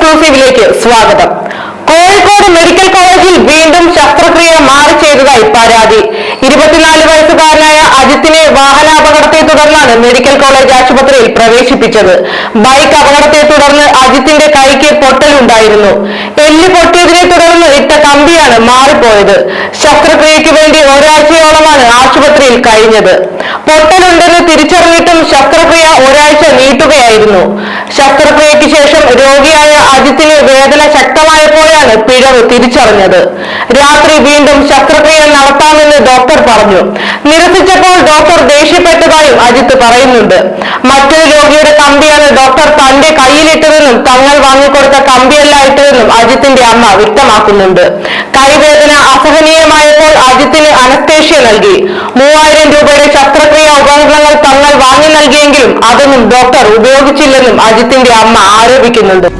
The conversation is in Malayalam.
എക്സ്ക്ലൂസീവിലേക്ക് സ്വാഗതം. കോഴിക്കോട് മെഡിക്കൽ കോളേജിൽ വീണ്ടും ശസ്ത്രക്രിയ മാറി ചെയ്തതായി പരാതി. ഇരുപത്തിനാല് വയസ്സുകാരനായ അജിത്തിനെ വാഹനാപകടത്തെ തുടർന്നാണ് മെഡിക്കൽ കോളേജ് ആശുപത്രിയിൽ പ്രവേശിപ്പിച്ചത്. ബൈക്ക് അപകടത്തെ തുടർന്ന് അജിത്തിന്റെ കൈക്ക് പൊട്ടലുണ്ടായിരുന്നു എല്ല് പൊട്ടിയതിനെ തുടർന്ന് ഇട്ട കമ്പിയാണ് മാറിപ്പോയത്. ശസ്ത്രക്രിയയ്ക്ക് വേണ്ടി ഒരാഴ്ചയോളമാണ് ആശുപത്രിയിൽ കഴിഞ്ഞത്. പൊട്ടലുണ്ടെന്ന് തിരിച്ചറിഞ്ഞിട്ടും ശസ്ത്രക്രിയ ഒരാഴ്ച നീട്ടുകയായിരുന്നു. ശസ്ത്രക്രിയയ്ക്ക് ശേഷം രോഗിയായ അജിത്തിന് വേദന ശക്തമായപ്പോഴാണ് പിഴവ് തിരിച്ചറിഞ്ഞത്. രാത്രി വീണ്ടും ശസ്ത്രക്രിയ നടത്താമെന്ന് ഡോക്ടർ പറഞ്ഞു. നിരസിച്ചപ്പോൾ ഡോക്ടർ ദേഷ്യപ്പെട്ടതായും അജിത്ത് പറയുന്നുണ്ട്. മറ്റൊരു രോഗിയുടെ കമ്പിയാണ് ഡോക്ടർ തന്റെ കയ്യിലിട്ടതെന്നും തങ്ങൾ വാങ്ങിക്കൊടുത്ത കമ്പിയല്ല ഇട്ടതെന്നും അജിത്തിന്റെ അമ്മ വ്യക്തമാക്കുന്നുണ്ട്. കൈവേദന അസഹനീയമായപ്പോൾ അജിത്തിന് അനസ്തേഷ്യ നൽകി. മൂവായിരം രൂപയുടെ ശസ്ത്രക്രിയ ഉപകരണങ്ങൾ തങ്ങൾ വാങ്ങി നൽകിയെങ്കിലും അതൊന്നും ഡോക്ടർ ഉപയോഗിച്ചില്ലെന്നും അജിത്തിന്റെ അമ്മ ആരോപിക്കുന്നുണ്ട്.